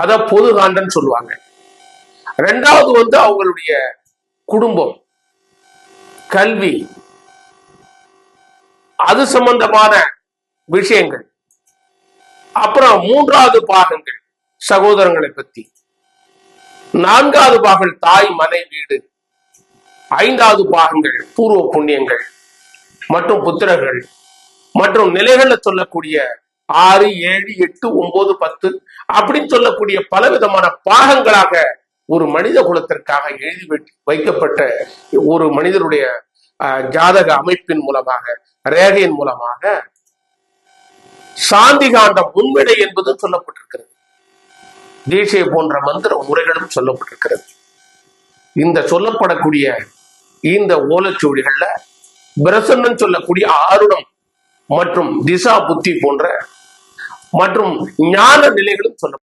அத பொது காண்டன்னு சொல்லுவாங்க. ரெண்டாவது வந்து அவங்களுடைய குடும்பம் கல்வி. அது சம்பந்தமான விஷயங்கள். அப்புறம் மூன்றாவது பாகங்கள் சகோதரங்களை பத்தி. நான்காவது பாகங்கள் தாய் மனை வீடு. ஐந்தாவது பாகங்கள் பூர்வ புண்ணியங்கள். மற்றும் புத்திரர்கள். மற்றும் நிலைகளில் சொல்லக்கூடிய ஆறு ஏழு எட்டு ஒன்பது பத்து அப்படின்னு சொல்லக்கூடிய பலவிதமான பாகங்களாக ஒரு மனித குலத்திற்காக எழுதி வைக்கப்பட்ட ஒரு மனிதனுடைய ஜாதக அமைப்பின் மூலமாக ரேகையின் மூலமாக சாந்தி காண்டம் முன்விடை என்பதும் சொல்லப்பட்டிருக்கிறது. தீட்சை போன்ற மந்திர முறைகளும் சொல்லப்பட்டிருக்கிறது. இந்த சொல்லப்படக்கூடிய இந்த ஓலச்சுவடிகள்ல பிரசன்னன் சொல்லக்கூடிய ஆருடம் மற்றும் திசா புத்தி போன்ற மற்றும் ஞான நிலைகளும் சொல்லப்படும்